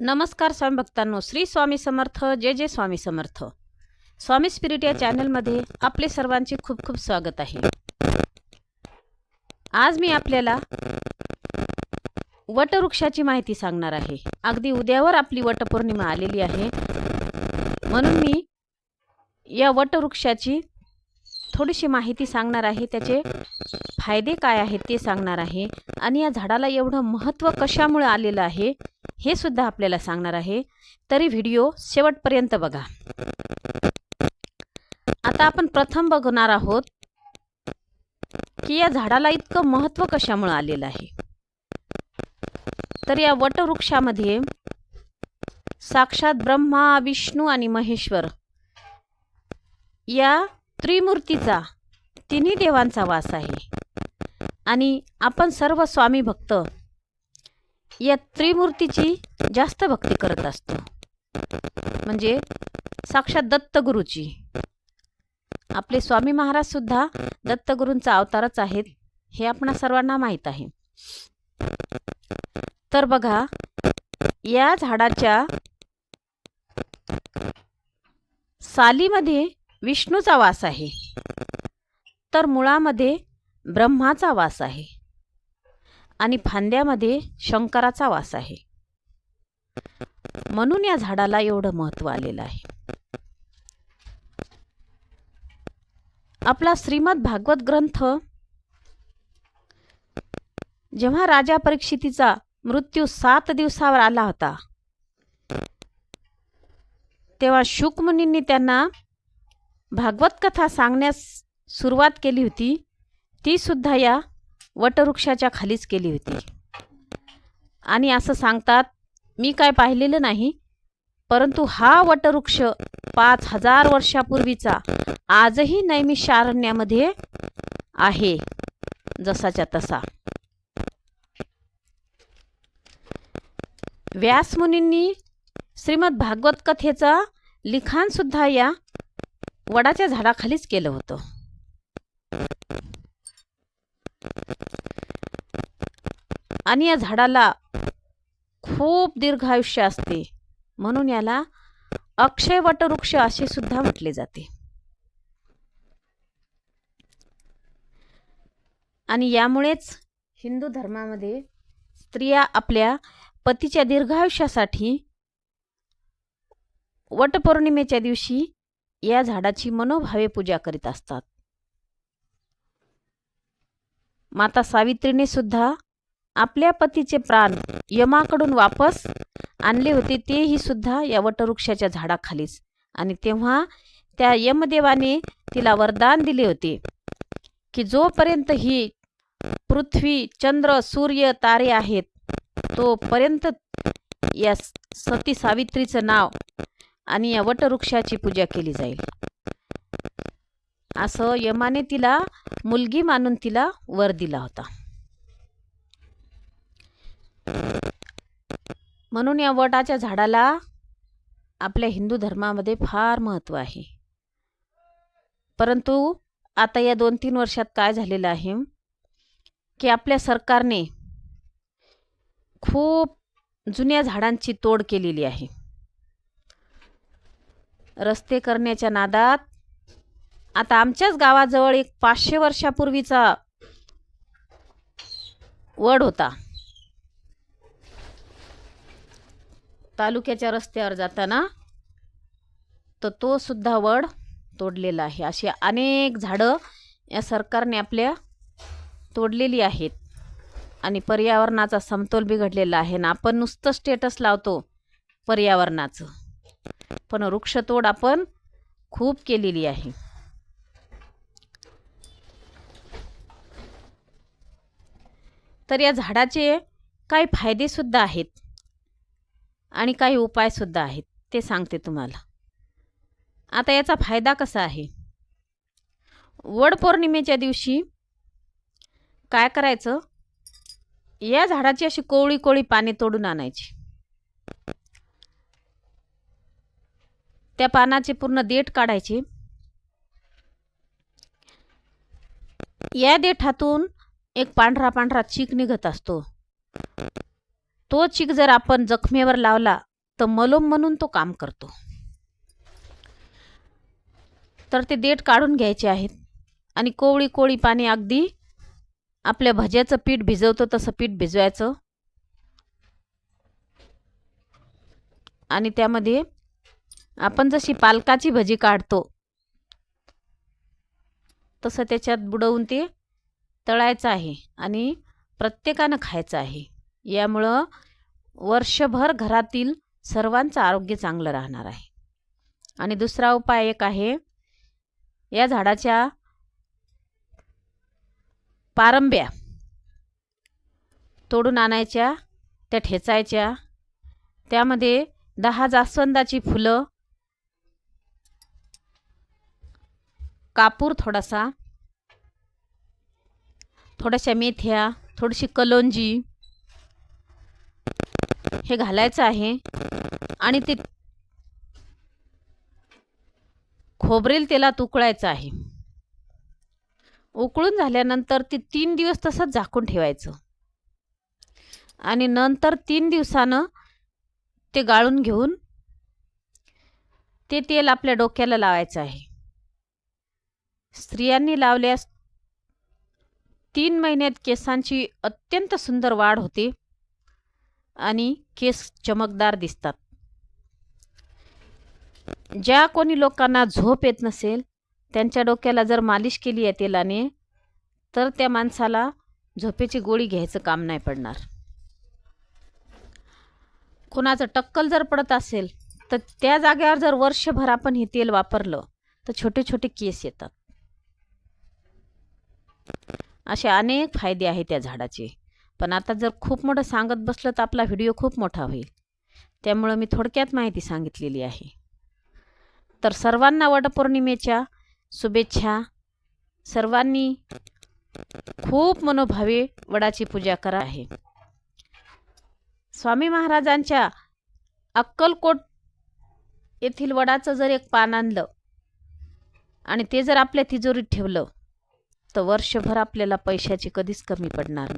नमस्कार स्वामी भक्तांनो श्री स्वामी समर्थ जय जय स्वामी समर्थ. स्वामी स्पिरिट या चॅनलमध्ये आपले सर्वांचे खूप खूप स्वागत आहे. आज मी आपल्याला वटवृक्षाची माहिती सांगणार आहे. अगदी उद्यावर आपली वटपौर्णिमा आलेली आहे. म्हणून मी या वटवृक्षाची थोडीशी माहिती सांगणार आहे. त्याचे फायदे काय आहेत ते सांगणार आहे. आणि या झाडाला एवढं महत्त्व कशामुळे आलेलं आहे हे सुद्धा आपल्याला सांगणार आहे. तरी व्हिडिओ शेवटपर्यंत बघा. आता आपण प्रथम बघणार आहोत की या झाडाला इतकं महत्त्व कशामुळे आलेलं आहे. तर या वटवृक्षामध्ये साक्षात ब्रह्मा विष्णू आणि महेश्वर या त्रिमूर्तीचा तिन्ही देवांचा वास आहे. आणि आपण सर्व स्वामी भक्त या त्रिमूर्तीची जास्त भक्ती करत असतो. म्हणजे साक्षात दत्तगुरूची. आपले स्वामी महाराज सुद्धा दत्तगुरूंचा अवतारच आहेत हे आपणा सर्वांना माहीत आहे. तर बघा या झाडाच्या सालीमध्ये विष्णूचा वास आहे. तर मुळामध्ये ब्रह्माचा वास आहे. आणि फांद्यामध्ये शंकराचा वास आहे. म्हणून या झाडाला एवढं महत्त्व आलेलं आहे. आपला श्रीमद भागवत ग्रंथ जेव्हा राजा परीक्षितीचा मृत्यू सात दिवसावर आला होता तेव्हा शुकमुनींनी त्यांना भागवत कथा सांगण्यास सुरुवात केली होती ती सुद्धा या वटवृक्षाच्या खालीच केली होती. आणि असं सांगतात मी काय पाहिलेलं नाही परंतु हा वटवृक्ष पाच हजार वर्षापूर्वीचा आजही नैमिषारण्यामध्ये आहे जसाच्या तसा. व्यासमुनींनी श्रीमद भागवत कथेचा लिखाणसुद्धा या वडाच्या झाडाखालीच केलं होतं. आणि या झाडाला खूप दीर्घ आयुष्य असते. म्हणून याला अक्षय वटवृक्ष असे सुद्धा म्हटले जाते. आणि यामुळेच हिंदू धर्मामध्ये स्त्रिया आपल्या पतीच्या दीर्घायुष्यासाठी वटपौर्णिमेच्या दिवशी या झाडाची मनोभावे पूजा करीत असतात. माता सावित्रीने सुद्धा आपल्या पतीचे प्राण यमाकडून वापस आणले होते तेही सुद्धा या वटवृक्षाच्या झाडाखालीच. आणि तेव्हा त्या यमदेवाने तिला वरदान दिले होते की जोपर्यंत ही पृथ्वी चंद्र सूर्य तारे आहेत तोपर्यंत या सती सावित्रीचं नाव आणि या वटवृक्षाची पूजा केली जाईल. असं यमाने तिला मुलगी मानून तिला वर दिला होता. म्हणून या वटाच्या झाडाला आपल्या हिंदू धर्मामध्ये फार महत्त्व आहे. परंतु आता या दोन तीन वर्षात काय झालेलं आहे? की आपल्या सरकारने खूप जुन्या झाडांची तोड केलेली आहे. रस्ते करण्याच्या नादात. आता आमच्याच गावाजवळ एक पाचशे वर्षापूर्वीचा वड होता. तालुक्याच्या रस्त्यावर जाताना तर तो सुद्धा वड तोडलेला आहे. अशी अनेक झाडं या सरकारने आपल्या तोडलेली आहेत. आणि पर्यावरणाचा समतोल बिघडलेला आहे. ना आपण नुसतं स्टेटस लावतो पर्यावरणाचं. पण वृक्षतोड आपण खूप केलेली आहे. तर या झाडाचे काही फायदेसुद्धा आहेत आणि काही उपायसुद्धा आहेत ते सांगते तुम्हाला. आता याचा फायदा कसा आहे? वडपौर्णिमेच्या दिवशी काय करायचं? या झाडाची अशी कोवळी कोवळी पाने तोडून आणायची. त्या पानाचे पूर्ण देठ काढायचे. या देठातून एक पांढरा पांढरा चीक निघत असतो. तो चीक जर आपण जखमेवर लावला तर मलोम म्हणून तो काम करतो. तर ते देठ काढून घ्यायचे आहेत. आणि कोवळी कोवळी पाणी अगदी आपल्या भज्याचं पीठ भिजवतो तसं पीठ भिजवायचं. आणि त्यामध्ये आपण जशी पालकाची भजी काढतो तसं त्याच्यात बुडवून ते तळायचं आहे आणि प्रत्येकानं खायचं आहे. यामुळं वर्षभर घरातील सर्वांचं आरोग्य चांगलं राहणार आहे. आणि दुसरा उपाय एक आहे या झाडाच्या पारंब्या तोडून आणायच्या त्या ठेचायच्या त्यामध्ये दहा जास्वंदाची फुलं कापूर थोडासा. थोड्याशा मेथ्या थोडीशी कलोंजी. हे घालायचं आहे. आणि ते खोबरेल तेलात उकळायचं आहे. उकळून झाल्यानंतर ते तीन दिवस तसंच झाकून ठेवायचं. आणि नंतर तीन दिवसानं ते गाळून घेऊन ते तेल आपल्या डोक्याला लावायचं आहे. स्त्रियांनी लावल्यास तीन महिन्यात केसांची अत्यंत सुंदर वाढ होते आणि केस चमकदार दिसतात. ज्या कोणी लोकांना झोप येत नसेल त्यांच्या डोक्याला जर मालिश केली आहे तेलाने तर त्या माणसाला झोपेची गोळी घ्यायचं काम नाही पडणार. कोणाचं टक्कल जर पडत असेल तर त्या जागेवर जर वर्षभर आपण हे तेल वापरलं तर छोटे छोटे केस येतात. असे अनेक फायदे आहेत त्या झाडाचे. पण आता जर खूप मोठं सांगत बसलं तर आपला व्हिडिओ खूप मोठा होईल. त्यामुळं मी थोडक्यात माहिती सांगितलेली आहे. तर सर्वांना वटपौर्णिमेच्या शुभेच्छा. सर्वांनी खूप मनोभावे वडाची पूजा करा आहे. स्वामी महाराजांच्या अक्कलकोट येथील वडाचं जर एक पान आणलं आणि ते जर आपल्या तिजोरीत ठेवलं वर्षभर आपल्याला पैशाची कधीच कमी पडणार नाही.